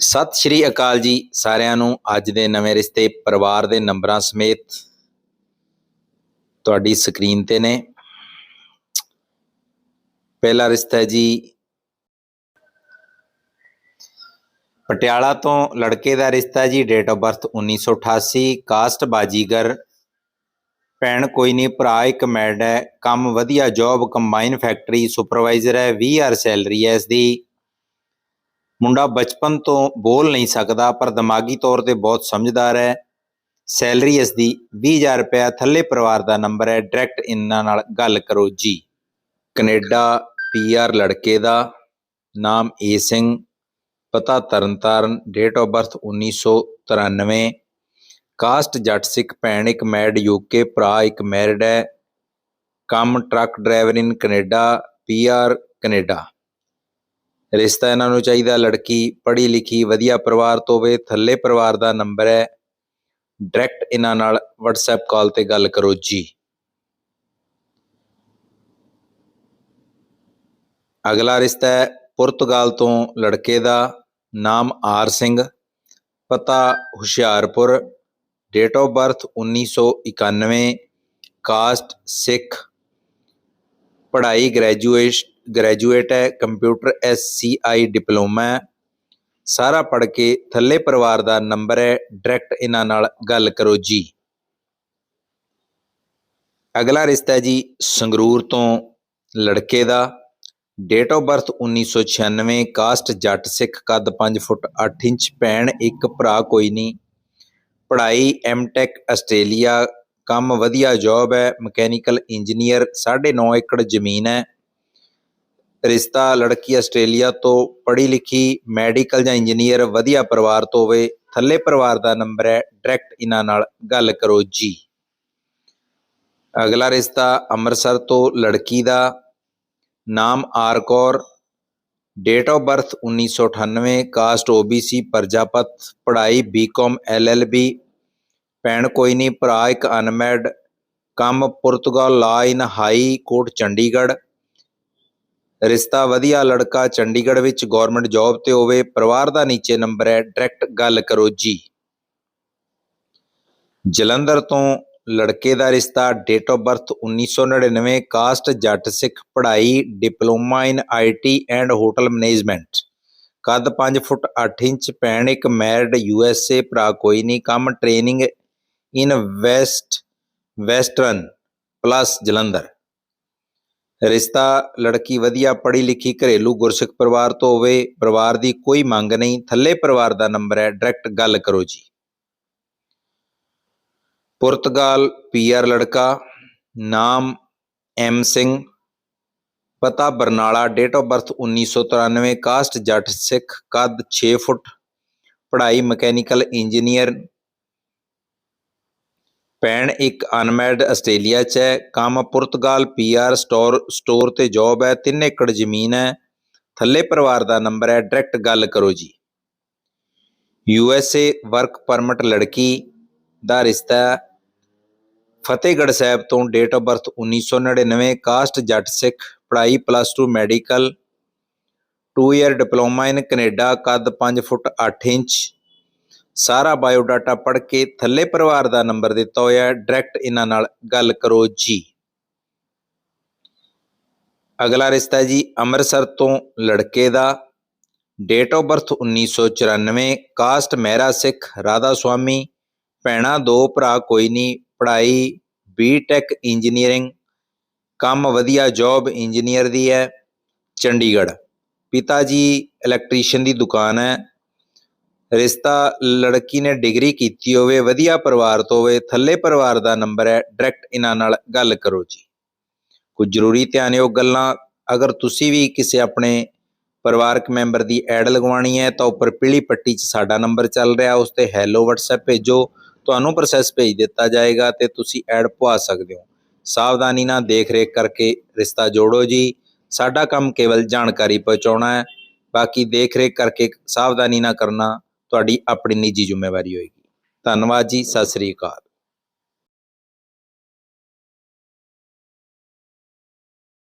ਸਤਿ ਸ਼੍ਰੀ ਅਕਾਲ ਜੀ ਸਾਰਿਆਂ ਨੂੰ। ਅੱਜ ਦੇ ਨਵੇਂ ਰਿਸ਼ਤੇ ਪਰਿਵਾਰ ਦੇ ਨੰਬਰਾਂ ਸਮੇਤ ਤੁਹਾਡੀ ਸਕਰੀਨ ਤੇ ਨੇ। ਪਹਿਲਾ ਰਿਸ਼ਤਾ ਜੀ ਪਟਿਆਲਾ ਤੋਂ ਲੜਕੇ ਦਾ ਰਿਸ਼ਤਾ ਜੀ date of birth 1988 caste Bazigar, ਭੈਣ ਕੋਈ ਨਹੀਂ, ਭਰਾ ਇੱਕ ਮੈਡ ਹੈ, ਕੰਮ ਵਧੀਆ ਜੌਬ ਕੰਬਾਈਨ ਫੈਕਟਰੀ ਸੁਪਰਵਾਈਜ਼ਰ ਹੈ 20000 ਸੈਲਰੀ ਹੈ ਇਸ ਦੀ। ਮੁੰਡਾ ਬਚਪਨ ਤੋਂ ਬੋਲ ਨਹੀਂ ਸਕਦਾ, ਪਰ ਦਿਮਾਗੀ ਤੌਰ ਤੇ ਬਹੁਤ ਸਮਝਦਾਰ ਹੈ। ਸੈਲਰੀ ਇਸ ਦੀ 20000 ਰੁਪਏ ਥੱਲੇ ਪਰਿਵਾਰ ਦਾ ਨੰਬਰ ਹੈ। ਡਾਇਰੈਕਟ ਇਹਨਾਂ ਨਾਲ ਗੱਲ ਕਰੋ ਜੀ। ਕੈਨੇਡਾ ਪੀਆਰ ਲੜਕੇ ਦਾ ਨਾਮ ਏ ਸਿੰਘ, ਪਤਾ Tarn Taran date of birth 1993 caste Jat Sikh ਭੈਣ ਇੱਕ ਮੈਰਿਡ ਯੂਕੇ ਭਰਾ ਇੱਕ ਮੈਰਿਡ ਹੈ। ਕੰਮ truck driver in Canada PR Canada ਰਿਸ਼ਤਾ ਇਹਨਾਂ ਨੂੰ ਚਾਹੀਦਾ, ਲੜਕੀ ਪੜ੍ਹੀ ਲਿਖੀ, ਵਧੀਆ ਪਰਿਵਾਰ ਤੋਂ ਹੋਵੇ, ਥੱਲੇ ਪਰਿਵਾਰ ਦਾ ਨੰਬਰ ਹੈ। ਡਾਇਰੈਕਟ ਇਹਨਾਂ ਨਾਲ WhatsApp ਕਾਲ ਤੇ ਗੱਲ ਕਰੋ ਜੀ। ਅਗਲਾ ਰਿਸ਼ਤਾ ਹੈ ਪੁਰਤਗਾਲ ਤੋਂ ਲੜਕੇ ਦਾ, ਨਾਮ ਆਰ ਸਿੰਘ, ਪਤਾ Hoshiarpur date of birth 1991 caste Sikh, ਪੜ੍ਹਾਈ ਗ੍ਰੈਜੂਏਟ ਗ੍ਰੈਜੂਏਟ ਹੈ ਕੰਪਿਊਟਰ ਐਸਸੀਆਈ ਡਿਪਲੋਮਾ ਹੈ। ਸਾਰਾ ਪੜ੍ਹ ਕੇ ਥੱਲੇ ਪਰਿਵਾਰ ਦਾ ਨੰਬਰ ਹੈ ਡਾਇਰੈਕਟ ਇਹਨਾਂ ਨਾਲ ਗੱਲ ਕਰੋ ਜੀ। ਅਗਲਾ ਰਿਸ਼ਤਾ ਹੈ ਜੀ ਸੰਗਰੂਰ ਤੋਂ ਲੜਕੇ ਦਾ। Date of birth 1996 caste Jat Sikh ਕੱਦ 5 ਫੁੱਟ 8 ਇੰਚ, ਭੈਣ ਇੱਕ, ਭਰਾ ਕੋਈ ਨਹੀਂ। ਪੜ੍ਹਾਈ ਐਮਟੈਕ ਆਸਟ੍ਰੇਲੀਆ ਕੰਮ ਵਧੀਆ ਜੌਬ ਹੈ ਮਕੈਨੀਕਲ ਇੰਜੀਨੀਅਰ 9.5 ਏਕੜ ਜ਼ਮੀਨ ਹੈ। ਰਿਸ਼ਤਾ, ਲੜਕੀ ਆਸਟ੍ਰੇਲੀਆ ਤੋਂ ਪੜ੍ਹੀ ਲਿਖੀ ਮੈਡੀਕਲ ਜਾਂ ਇੰਜੀਨੀਅਰ, ਵਧੀਆ ਪਰਿਵਾਰ ਤੋਂ ਹੋਵੇ, ਥੱਲੇ ਪਰਿਵਾਰ ਦਾ ਨੰਬਰ ਹੈ, ਡਾਇਰੈਕਟ ਇਹਨਾਂ ਨਾਲ ਗੱਲ ਕਰੋ ਜੀ। ਅਗਲਾ ਰਿਸ਼ਤਾ ਅੰਮ੍ਰਿਤਸਰ ਤੋਂ ਲੜਕੀ ਦਾ, ਨਾਮ R Kaur, date of birth 1998 caste OBC Prajapat, ਪੜ੍ਹਾਈ ਬੀਕਾਮ ਐਲਐਲਬੀ ਭੈਣ ਕੋਈ ਨਹੀਂ, ਭਰਾ ਇੱਕ ਅਨਮੈਡ ਕੰਮ ਪੁਰਤਗਾਲ, ਲਾ ਇਨ ਹਾਈ ਕੋਰਟ, ਚੰਡੀਗੜ੍ਹ। ਰਿਸ਼ਤਾ ਵਧੀਆ ਲੜਕਾ ਚੰਡੀਗੜ੍ਹ ਵਿੱਚ ਗਵਰਨਮੈਂਟ ਜੌਬ ਤੇ ਹੋਵੇ, ਪਰਿਵਾਰ ਦਾ ਨੀਚੇ ਨੰਬਰ ਹੈ ਡਾਇਰੈਕਟ ਗੱਲ ਕਰੋ ਜੀ। ਜਲੰਧਰ ਤੋਂ ਲੜਕੇ ਦਾ ਰਿਸ਼ਤਾ ਡੇਟ ਆਫ ਬਰਥ 1999 ਕਾਸਟ ਜੱਟ, ਸਿੱਖ, ਪੜ੍ਹਾਈ diploma in IT and hotel management ਕੱਦ 5 ਫੁੱਟ 8 ਇੰਚ ਪੈਣ ਇੱਕ ਮੈਰਿਡ ਯੂਐਸਏ ਭਰਾ ਕੋਈ ਨਹੀਂ, ਕੰਮ training in west Western plus Jalandhar. ਰਿਸ਼ਤਾ, ਲੜਕੀ ਵਧੀਆ ਪੜ੍ਹੀ ਲਿਖੀ ਘਰੇਲੂ ਗੁਰਸਿੱਖ ਪਰਿਵਾਰ ਤੋਂ ਹੋਵੇ, ਪਰਿਵਾਰ ਦੀ ਕੋਈ ਮੰਗ ਨਹੀਂ, ਥੱਲੇ ਪਰਿਵਾਰ ਦਾ ਨੰਬਰ ਹੈ, ਡਾਇਰੈਕਟ ਗੱਲ ਕਰੋ ਜੀ। ਪੁਰਤਗਾਲ ਪੀਆਰ ਲੜਕਾ, ਨਾਮ ਐਮ ਸਿੰਘ, ਪਤਾ Barnala date of birth 1993 caste Jat Sikh, ਕੱਦ 6 ਫੁੱਟ, ਪੜ੍ਹਾਈ ਮਕੈਨੀਕਲ ਇੰਜੀਨੀਅਰ ਭੈਣ ਇੱਕ ਅਨਮੈਰਿਡ ਆਸਟ੍ਰੇਲੀਆ 'ਚ ਹੈ। ਕੰਮ ਪੁਰਤਗਾਲ ਪੀਆਰ ਸਟੋਰ ਸਟੋਰ ਤੇ ਜੌਬ ਹੈ। 3 ਏਕੜ ਜ਼ਮੀਨ ਹੈ। ਥੱਲੇ ਪਰਿਵਾਰ ਦਾ ਨੰਬਰ ਹੈ। ਡਾਇਰੈਕਟ ਗੱਲ ਕਰੋ ਜੀ। U S A work permit ਲੜਕੀ ਦਾ ਰਿਸ਼ਤਾ ਫਤਿਹਗੜ੍ਹ ਸਾਹਿਬ ਤੋਂ ਡੇਟ ਆਫ ਬਰਥ 1999 ਕਾਸਟ ਜੱਟ ਸਿੱਖ, ਪੜ੍ਹਾਈ plus 2 medical 2 year diploma in Canada ਕੱਦ 5 ਫੁੱਟ 8 ਇੰਚ। ਸਾਰਾ ਬਾਇਓਡਾਟਾ ਪੜ੍ਹ ਕੇ ਥੱਲੇ ਪਰਿਵਾਰ ਦਾ ਨੰਬਰ ਦਿੱਤਾ ਹੋਇਆ ਹੈ। ਡਾਇਰੈਕਟ ਇਹਨਾਂ ਨਾਲ ਗੱਲ ਕਰੋ ਜੀ। ਅਗਲਾ ਰਿਸ਼ਤਾ ਜੀ ਅੰਮ੍ਰਿਤਸਰ ਤੋਂ ਲੜਕੇ ਦਾ। Date of birth 1994 caste Mehra Sikh, Radha Soami, ਭੈਣਾ ਦੋ, ਭਰਾ ਕੋਈ ਨਹੀਂ, ਪੜ੍ਹਾਈ ਬੀਟੈਕ ਇੰਜੀਨੀਅਰਿੰਗ ਕੰਮ ਵਧੀਆ ਜੌਬ ਇੰਜੀਨੀਅਰ ਦੀ ਹੈ। ਚੰਡੀਗੜ੍ਹ। ਪਿਤਾ ਜੀ ਇਲੈਕਟ੍ਰੀਸ਼ੀਅਨ ਦੀ ਦੁਕਾਨ ਹੈ। ਰਿਸ਼ਤਾ ਲੜਕੀ ਨੇ ਡਿਗਰੀ ਕੀਤੀ ਹੋਵੇ, ਵਧੀਆ ਪਰਿਵਾਰ ਤੋਂ ਹੋਵੇ, ਥੱਲੇ ਪਰਿਵਾਰ ਦਾ ਨੰਬਰ ਹੈ ਡਾਇਰੈਕਟ ਇਹਨਾਂ ਨਾਲ ਗੱਲ ਕਰੋ ਜੀ। ਕੁਝ ਜ਼ਰੂਰੀ ਧਿਆਨ ਧਿਆਨਯੋਗ ਗੱਲਾਂ, ਅਗਰ ਤੁਸੀਂ ਵੀ ਕਿਸੇ ਆਪਣੇ ਪਰਿਵਾਰਕ ਮੈਂਬਰ ਦੀ ਐਡ ਲਗਵਾਉਣੀ ਹੈ, ਤਾਂ ਉੱਪਰ ਪੀਲੀ ਪੱਟੀ 'ਚ ਸਾਡਾ ਨੰਬਰ ਚੱਲ ਰਿਹਾ, ਉਸ ਤੇ ਹੈਲੋ WhatsApp ਭੇਜੋ, ਤੁਹਾਨੂੰ ਪ੍ਰੋਸੈਸ ਭੇਜ ਦਿੱਤਾ ਜਾਏਗਾ ਤੇ ਤੁਸੀਂ ਐਡ ਪਵਾ ਸਕਦੇ ਹੋ। ਸਾਵਧਾਨੀ ਨਾਲ ਦੇਖ ਰੇਖ ਕਰਕੇ ਰਿਸ਼ਤਾ ਜੋੜੋ ਜੀ। ਸਾਡਾ ਕੰਮ ਕੇਵਲ ਜਾਣਕਾਰੀ ਪਹੁੰਚਾਉਣਾ ਹੈ, ਬਾਕੀ ਦੇਖ ਰੇਖ ਕਰਕੇ ਸਾਵਧਾਨੀ ਨਾਲ ਕਰਨਾ ਤੁਹਾਡੀ ਆਪਣੀ ਨਿੱਜੀ ਜ਼ਿੰਮੇਵਾਰੀ ਹੋਏਗੀ। ਧੰਨਵਾਦ ਜੀ ਸਤਿ ਸ੍ਰੀ ਅਕਾਲ।